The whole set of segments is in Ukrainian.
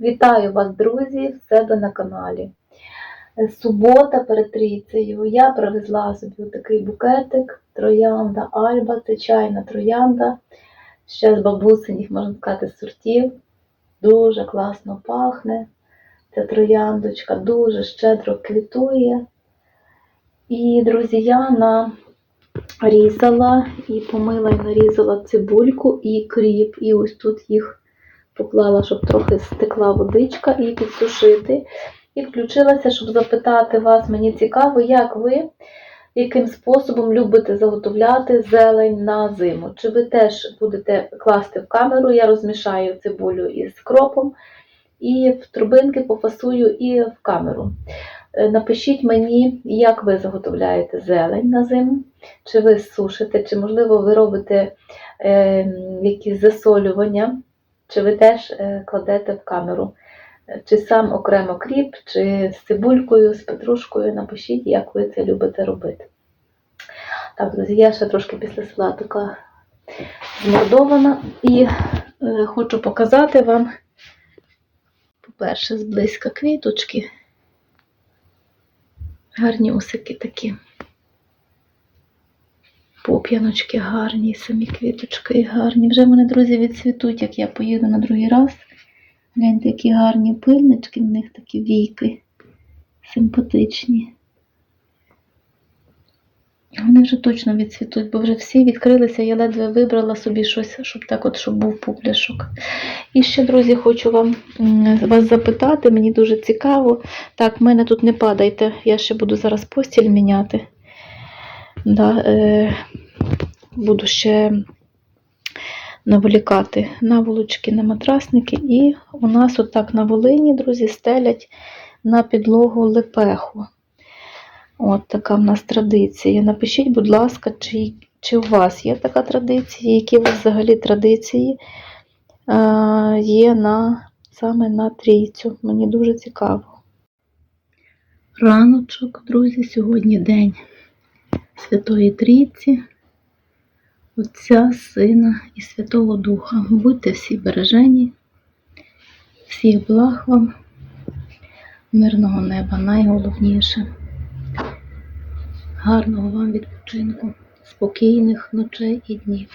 Вітаю вас, друзі, в себе на каналі. Субота перед трійцею. Я привезла собі такий букетик, троянда Альба, це чайна троянда. Ще з бабусиніх, можна сказати, сортів. Дуже класно пахне. Ця трояндочка дуже щедро квітує. І, друзі, я нарізала і помила і нарізала цибульку і кріп. І ось тут їх поклала, щоб трохи стекла водичка і підсушити. І включилася, щоб запитати вас, мені цікаво, як ви, яким способом любите заготовляти зелень на зиму. Чи ви теж будете класти в камеру, я розмішаю цибулю із кропом, і в трубинки пофасую і в камеру. Е, Напишіть мені, як ви заготовляєте зелень на зиму, чи ви сушите, чи, можливо, ви робите е, якісь засолювання, чи ви теж е, кладете в камеру. Е, Чи сам окремо кріп, чи з цибулькою, з петрушкою. Напишіть, як ви це любите робити. Так, друзі, я ще трошки після салатика змордована і е, хочу показати вам, по-перше, зблизька квіточки. Гарні усики такі. Поп'яночки гарні, самі квіточки гарні. Вже вони, друзі, відцвітуть, як я поїду на другий раз. Гляньте, які гарні пильнички, в них такі війки симпатичні. Вони вже точно відцвітуть, бо вже всі відкрилися, я ледве вибрала собі щось, щоб так от, щоб був пупляшок. І ще, друзі, хочу вам вас запитати, мені дуже цікаво. Так, в мене тут не падайте, я ще буду зараз постіль міняти. Да, е, буду ще наволікати наволочки на матрасники. І у нас отак на Волині, друзі, стелять на підлогу лепеху. От така в нас традиція. Напишіть, будь ласка, чи, чи у вас є така традиція, які у вас взагалі традиції е, є на, саме на трійцю. Мені дуже цікаво. Раночок, друзі, сьогодні день Святої Трійці, Отця, Сина і Святого Духа. Будьте всі бережені, всіх благ вам, мирного неба найголовніше. Гарного вам відпочинку, спокійних ночей і днів.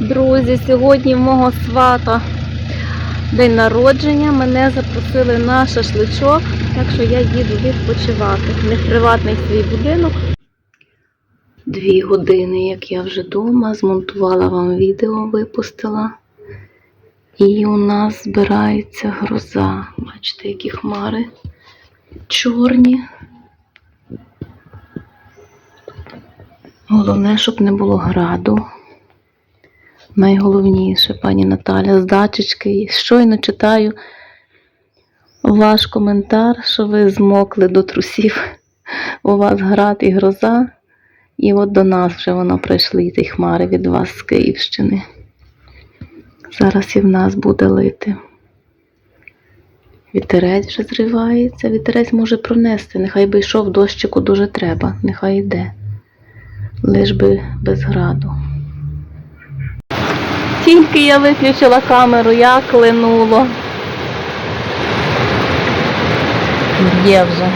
Друзі, сьогодні в мого свата день народження. Мене запросили на шашличок, так що я їду відпочивати. Не приватний свій будинок. Дві години, як я вже вдома, змонтувала вам відео, випустила. І у нас збирається гроза. Бачите, які хмари чорні. Головне, щоб не було граду. Найголовніше, пані Наталя, з дачечки. Щойно читаю ваш коментар, що ви змокли до трусів. У вас град і гроза. І от до нас вже воно прийшли ці хмари від вас з Київщини. Зараз і в нас буде лити. Вітерець вже зривається, вітерець може пронести, нехай би йшов дощику дуже треба, нехай йде. Лиш би без граду. Тільки я виключила камеру, як линуло. Є вже.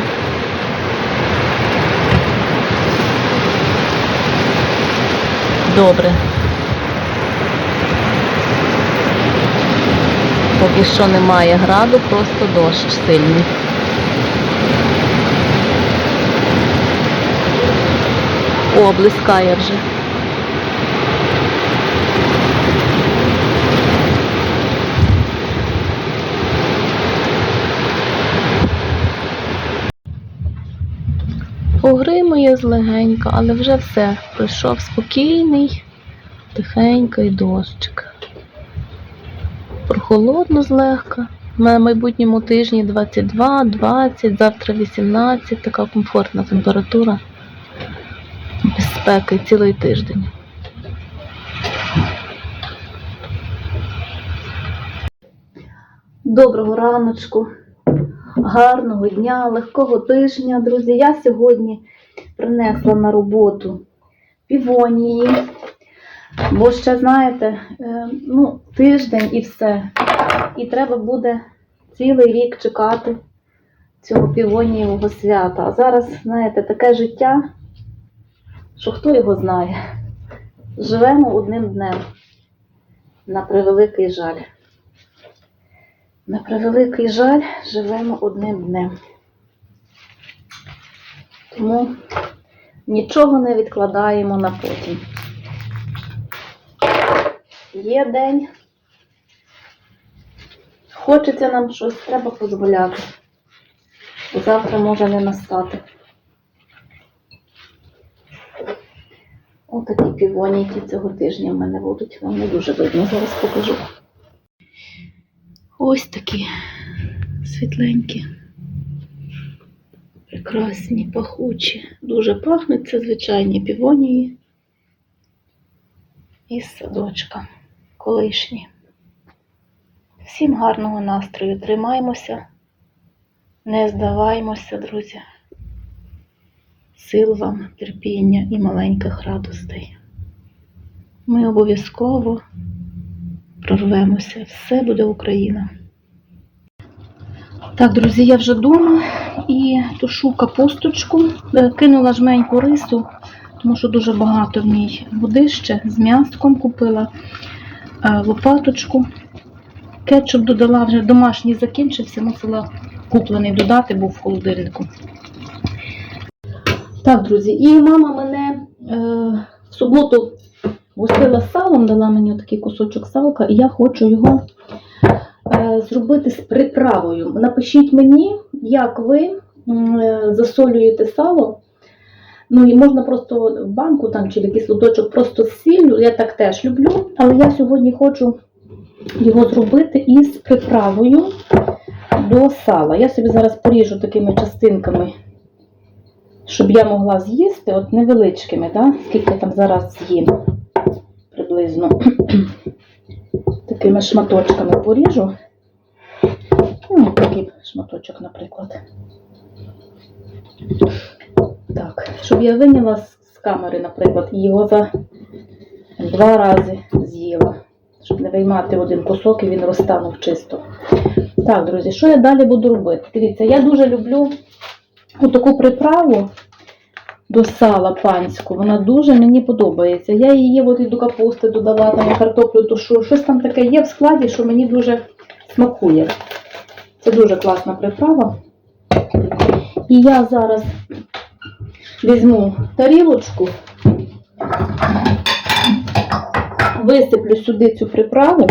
Добре. Поки що немає граду, просто дощ сильний. О, блискає вже. Погримує злегенько, але вже все. Пройшов спокійний, тихенький дощик. Прохолодно злегка. На майбутньому тижні 22, 20, завтра 18, така комфортна температура. Без спеки цілий тиждень. Доброго раночку, гарного дня, легкого тижня, друзі. Я сьогодні принесла на роботу півонії. Бо ще, знаєте, е, ну, тиждень і все. І треба буде цілий рік чекати цього півонієвого свята. А зараз, знаєте, таке життя, що хто його знає. Живемо одним днем. На превеликий жаль. На превеликий жаль, живемо одним днем. Тому нічого не відкладаємо на потім. Є день. Хочеться нам щось, треба дозволяти. Завтра може не настати. Отакі півоніки цього тижня в мене будуть. Вам не дуже видно, зараз покажу. Ось такі світленькі, прекрасні, пахучі. Дуже пахнуть це звичайні півонії із садочка колишні. Всім гарного настрою. Тримаємося, не здаваймося, друзі. Сил вам, терпіння і маленьких радостей. Ми обов'язково прорвемося. Все буде Україна. Так, друзі, я вже вдома і тушу капусточку. Е, Кинула жменьку рису, тому що дуже багато в ній води ще з м'яском купила е, лопаточку. Кетчуп додала вже домашній закінчився, мусила куплений додати, був в холодильнику. Так, друзі, і мама мене е, в суботу гостила салом, дала мені такий кусочок салка, і я хочу його зробити з приправою. Напишіть мені, як ви е, засолюєте сало. Ну і можна просто в банку там чи в якийсь лоточок просто з сіллю. Я так теж люблю, але я сьогодні хочу його зробити із приправою до сала. Я собі зараз поріжу такими частинками, щоб я могла з'їсти, от невеличкими, да? скільки там зараз з'їм приблизно. Такими шматочками поріжу. Ну, такий шматочок, наприклад. Так, щоб я виняла з камери, наприклад, і його за два рази з'їла, щоб не виймати один кусок і він розтанув чисто. Так, друзі, що я далі буду робити? Дивіться, я дуже люблю таку приправу до сала панську. Вона дуже мені подобається. Я її от і до капусти додала, там картоплю тушу. Щось там таке є в складі, що мені дуже смакує. Це дуже класна приправа. І я зараз візьму тарілочку, висиплю сюди цю приправу,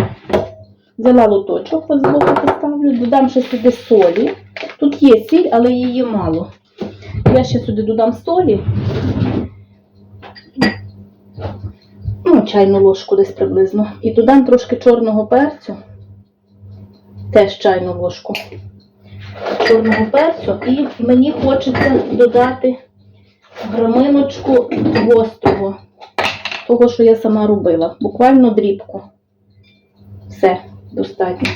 взяла лоточок, от збоку поставлю, додам ще сюди солі. Тут є сіль, але її мало. Я ще сюди додам солі. Ну, чайну ложку десь приблизно. І додам трошки чорного перцю. Теж чайну ложку чорного перцю. І мені хочеться додати граминочку гострого, того, що я сама робила. Буквально дрібку. Все, достатньо.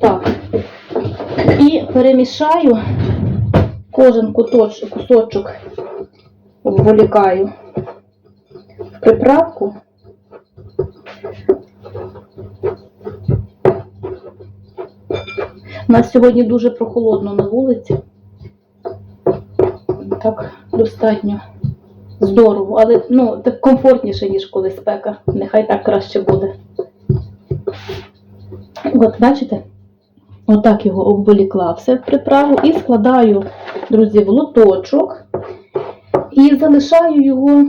Так. І перемішаю кожен куточ, кусочок обволікаю в приправку. У нас сьогодні дуже прохолодно на вулиці. Так, достатньо здорово, але ну, так комфортніше, ніж коли спека. Нехай так краще буде. От, бачите? Отак його обволікла все в приправу і складаю, друзі, в лоточок. І залишаю його.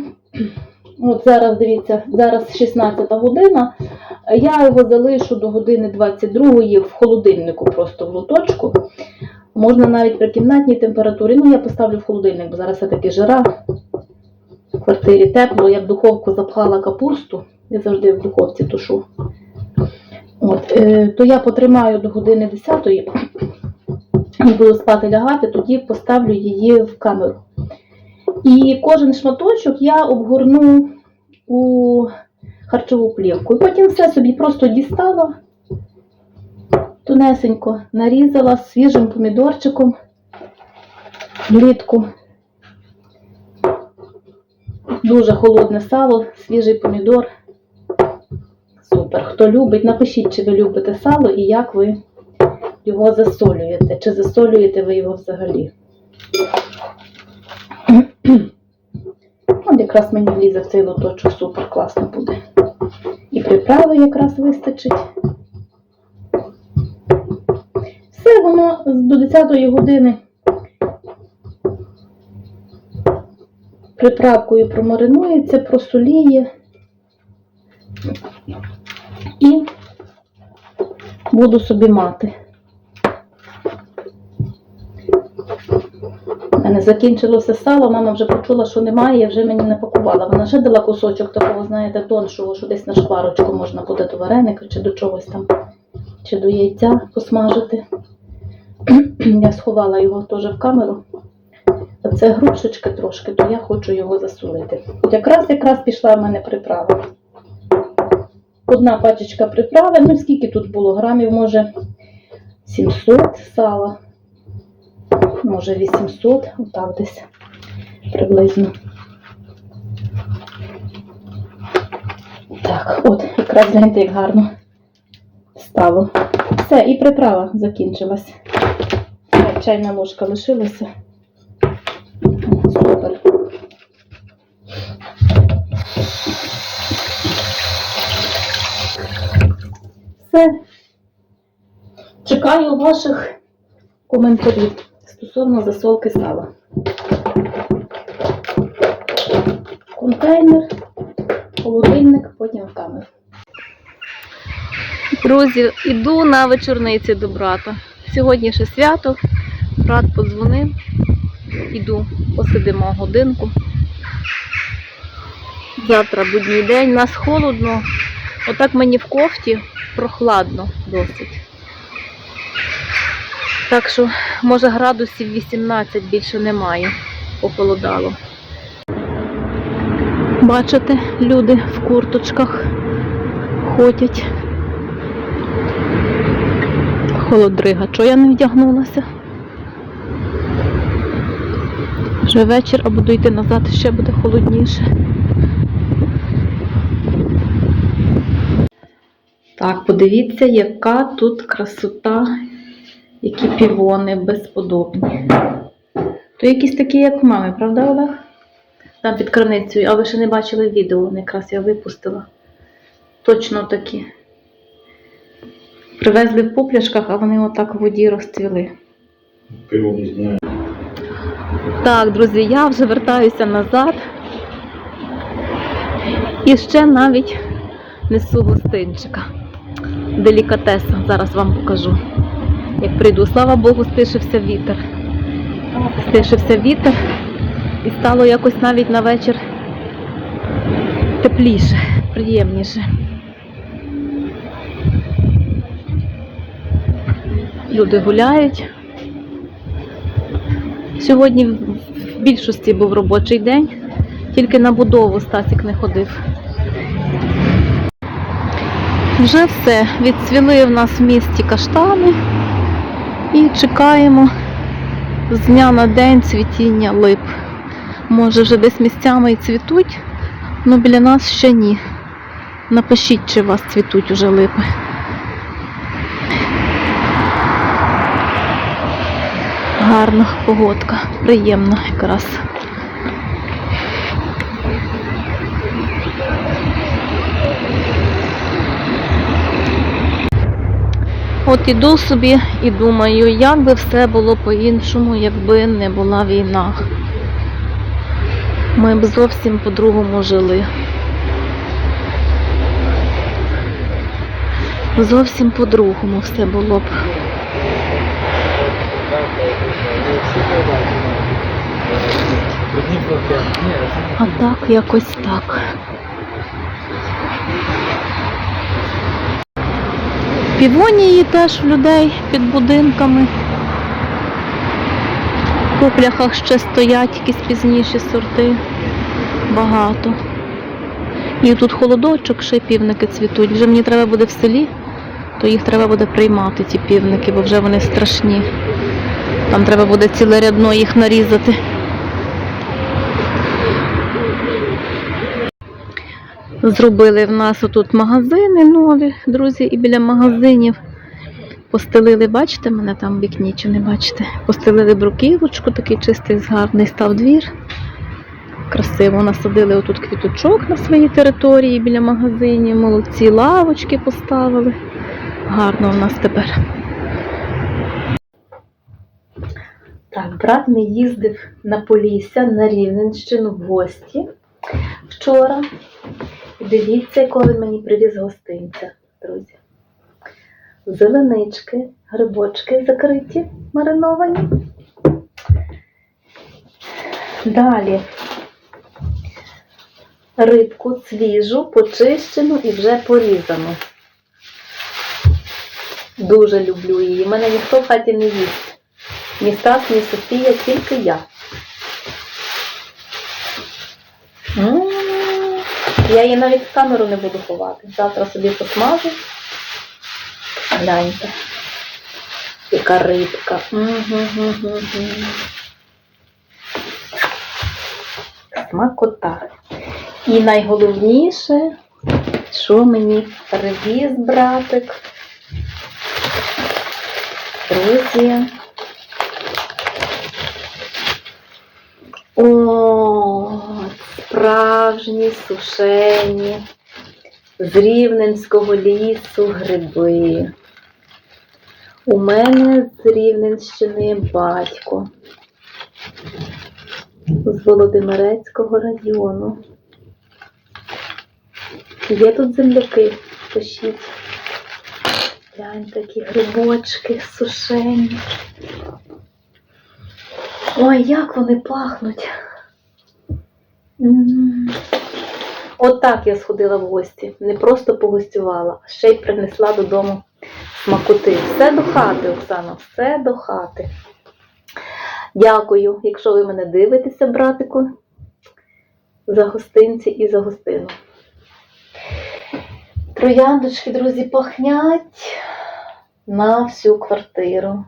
От зараз, дивіться, зараз 16 година. Я його залишу до години 22 в холодильнику, просто в лоточку. Можна навіть при кімнатній температурі. Ну, я поставлю в холодильник, бо зараз все-таки жара. В квартирі тепло. Я в духовку запхала капусту. Я завжди в духовці тушу. От, е, то я потримаю до години 10 і буду спати лягати, тоді поставлю її в камеру. І кожен шматочок я обгорну у харчову плівку. І потім все собі просто дістала, тонесенько нарізала свіжим помідорчиком влітку. Дуже холодне сало, свіжий помідор. Супер. Хто любить, напишіть, чи ви любите сало і як ви його засолюєте. Чи засолюєте ви його взагалі. От якраз мені влізе в цей лоточок супер класно буде. І приправи якраз вистачить. Все воно до 10 години приправкою промаринується, просоліє. І буду собі мати. У мене закінчилося сало, мама вже почула, що немає, і вже мені не пакувала. Вона ще дала кусочок такого, знаєте, тоншого, що десь на шкварочку можна буде до вареника чи до чогось там, чи до яйця посмажити. Я сховала його теж в камеру. Це грушечки трошки, то я хочу його засолити. От якраз якраз пішла в мене приправа. Одна пачечка приправи, ну скільки тут було грамів, може 700 сала, може 800, отак десь приблизно. Так, от, якраз гляньте, як гарно стало. Все, і приправа закінчилась. Чайна ложка лишилася. Супер. Все. Чекаю ваших коментарів стосовно засолки сала. Контейнер, холодильник, потім в камеру. Друзі, іду на вечорниці до брата. Сьогодні ще свято. Брат подзвонив. Іду, посидимо годинку. Завтра будній день. Нас холодно. Отак мені в кофті прохладно досить. Так що, може, градусів 18 більше немає. Похолодало. Бачите, люди в курточках ходять. Холодрига. Чого я не вдягнулася? Вже вечір, а буду йти назад, ще буде холодніше. Так, подивіться, яка тут красота, які півони безподобні. То якісь такі, як у мами, правда, Олег? Там під краницею, а ви ще не бачили відео, якраз я випустила. Точно такі. Привезли в попляшках, а вони отак в воді розцвіли. Пиво не знаю. Так, друзі, я вже вертаюся назад. І ще навіть несу гостинчика. Делікатеса. Зараз вам покажу. Як прийду. Слава Богу, стишився вітер. Стишився вітер і стало якось навіть на вечір тепліше, приємніше. Люди гуляють. Сьогодні в більшості був робочий день, тільки на будову Стасік не ходив. Вже все. Відцвіли в нас в місті каштани і чекаємо з дня на день цвітіння лип. Може вже десь місцями і цвітуть, але біля нас ще ні. Напишіть, чи у вас цвітуть уже липи. Гарна погодка, приємна якраз. От іду собі і думаю, як би все було по-іншому, якби не була війна. Ми б зовсім по-другому жили. Зовсім по-другому все було б. А так, якось так. Півонії теж в людей під будинками. В попляхах ще стоять якісь пізніші сорти. Багато. І тут холодочок, ще півники цвітуть. Вже мені треба буде в селі, то їх треба буде приймати, ті півники, бо вже вони страшні. Там треба буде ціле рядно їх нарізати. Зробили в нас отут магазини нові, друзі, і біля магазинів постелили, бачите мене там в вікні, чи не бачите? Постелили бруківочку, такий чистий, гарний став двір. Красиво насадили отут квіточок на своїй території біля магазинів, молодці лавочки поставили. Гарно в нас тепер. Так, брат мій їздив на Полісся, на Рівненщину в гості вчора. Дивіться, він мені привіз гостинця, друзі. Зеленички, грибочки закриті, мариновані. Далі рибку свіжу, почищену і вже порізану. Дуже люблю її. Мене ніхто в хаті не їсть. Ні Стас, ні Софія, тільки я. М, Я її навіть в камеру не буду ховати. Завтра собі посмажу. Гляньте. Яка рибка. Смакота. І найголовніше, що мені привіз братик. Друзі. О, справжні сушені з Рівненського лісу гриби. У мене з Рівненщини батько з Володимирецького району. Є тут земляки, пишіть. Глянь, такі грибочки сушені. Ой, як вони пахнуть. От так я сходила в гості. Не просто погостювала, а ще й принесла додому смакоти. Все до хати, Оксана, все до хати. Дякую, якщо ви мене дивитеся, братику, за гостинці і за гостину. Трояндочки, друзі, пахнять на всю квартиру.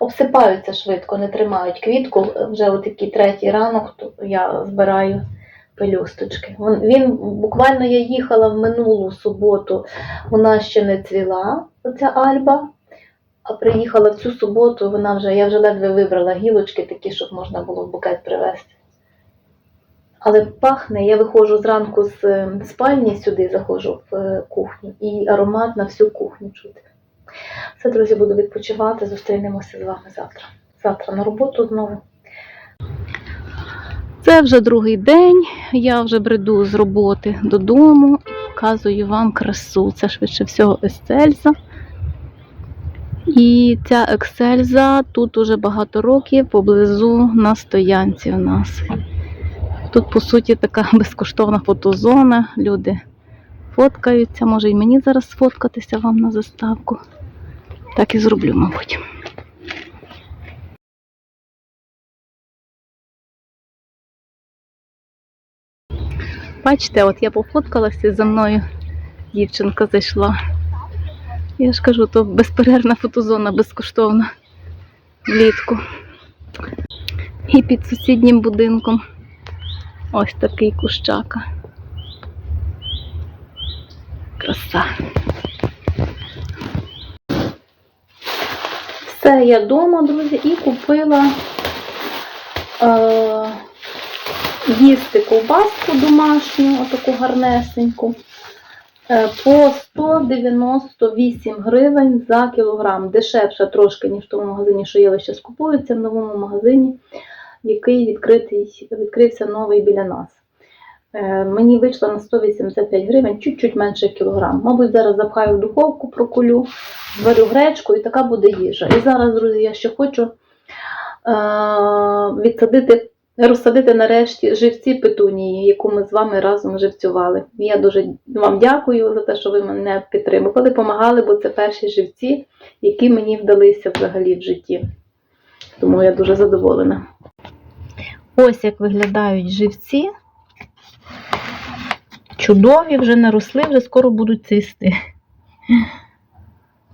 Обсипаються швидко, не тримають квітку. Вже от такий третій ранок то я збираю пелюсточки. Він буквально я їхала в минулу суботу, вона ще не цвіла, оця альба. А приїхала в цю суботу, вона вже, я вже ледве вибрала гілочки такі, щоб можна було в букет привезти. Але пахне, я виходжу зранку з е, спальні сюди, заходжу в е, кухню, і аромат на всю кухню чути. Все, друзі, буду відпочивати. Зустрінемося з вами завтра. Завтра на роботу знову. Це вже другий день. Я вже бреду з роботи додому і показую вам красу. Це швидше всього естельза. І ця ексельза тут уже багато років поблизу на стоянці в нас. Тут, по суті, така безкоштовна фотозона. Люди фоткаються. Може і мені зараз сфоткатися вам на заставку. Так і зроблю, мабуть. Бачите, от я пофоткалася за мною. Дівчинка зайшла. Я ж кажу, то безперервна фотозона безкоштовна влітку. І під сусіднім будинком ось такий кущака. Краса. Все, я вдома, друзі, і купила е, їсти ковбаску домашню, отаку гарнесеньку. Е, По 198 гривень за кілограм. Дешевше трошки, ніж в тому магазині, що я купую. Це в новому магазині, який відкритий, відкрився новий біля нас. Е, Мені вийшло на 185 гривень, чуть-чуть менше кілограм. Мабуть, зараз запхаю в духовку, прокулю, зварю гречку і така буде їжа. І зараз, друзі, я ще хочу е, відсадити розсадити нарешті живці петунії, яку ми з вами разом живцювали. Я дуже вам дякую за те, що ви мене підтримували, допомагали, бо це перші живці, які мені вдалися взагалі в житті. Тому я дуже задоволена. Ось як виглядають живці. Чудові, вже наросли, вже скоро будуть цвісти.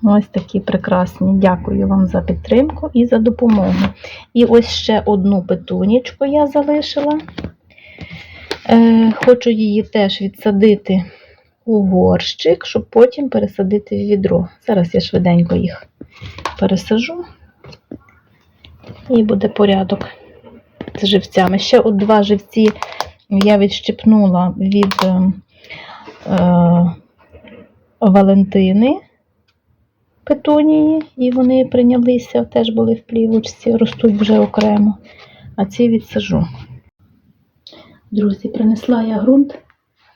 Ось такі прекрасні. Дякую вам за підтримку і за допомогу. І ось ще одну петунічку я залишила. Е, хочу її теж відсадити у горщик, щоб потім пересадити в відро. Зараз я швиденько їх пересажу і буде порядок з живцями. Ще от два живці я відщипнула від е, е, Валентини петунії, і вони прийнялися, теж були в плівочці, ростуть вже окремо. А ці відсажу. Друзі, принесла я ґрунт,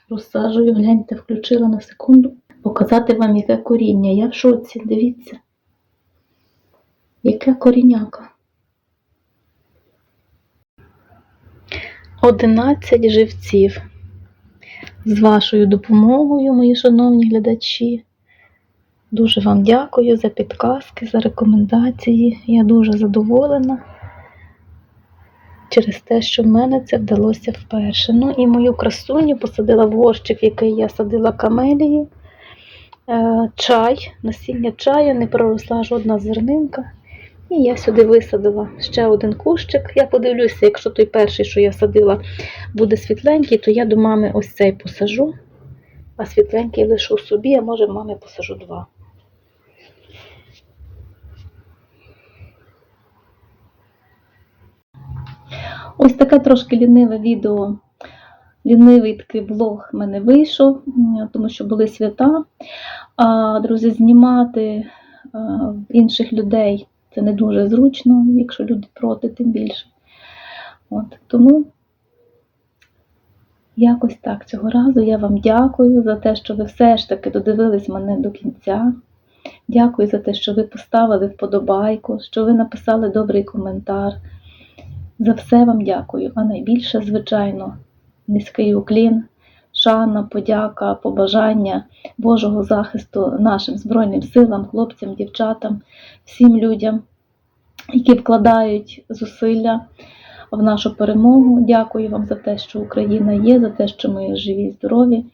розсаджую, гляньте, включила на секунду. Показати вам, яке коріння. Я в шоці, дивіться. Яке коріняка. 11 живців. З вашою допомогою, мої шановні глядачі. Дуже вам дякую за підказки, за рекомендації. Я дуже задоволена через те, що в мене це вдалося вперше. Ну і мою красуню посадила в горщик, який я садила камелії. Е, Чай, насіння чаю, не проросла жодна зернинка. І я сюди висадила ще один кущик. Я подивлюся, якщо той перший, що я садила, буде світленький, то я до мами ось цей посажу, а світленький лишу собі, а може мамі посажу два. Ось таке трошки ліниве відео. Лінивий такий влог в мене вийшов, тому що були свята. А, друзі, знімати інших людей це не дуже зручно, якщо люди проти, тим більше. От, тому якось так цього разу я вам дякую за те, що ви все ж таки додивились мене до кінця. Дякую за те, що ви поставили вподобайку, що ви написали добрий коментар. За все вам дякую. А найбільше, звичайно, низький уклін, шана, подяка, побажання Божого захисту нашим Збройним силам, хлопцям, дівчатам, всім людям, які вкладають зусилля в нашу перемогу. Дякую вам за те, що Україна є, за те, що ми живі, здорові.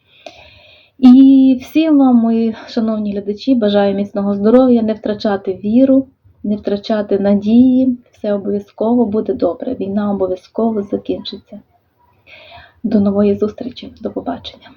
І всім вам, мої шановні глядачі, бажаю міцного здоров'я, не втрачати віру, не втрачати надії. Все обов'язково буде добре. Війна обов'язково закінчиться. До нової зустрічі, до побачення.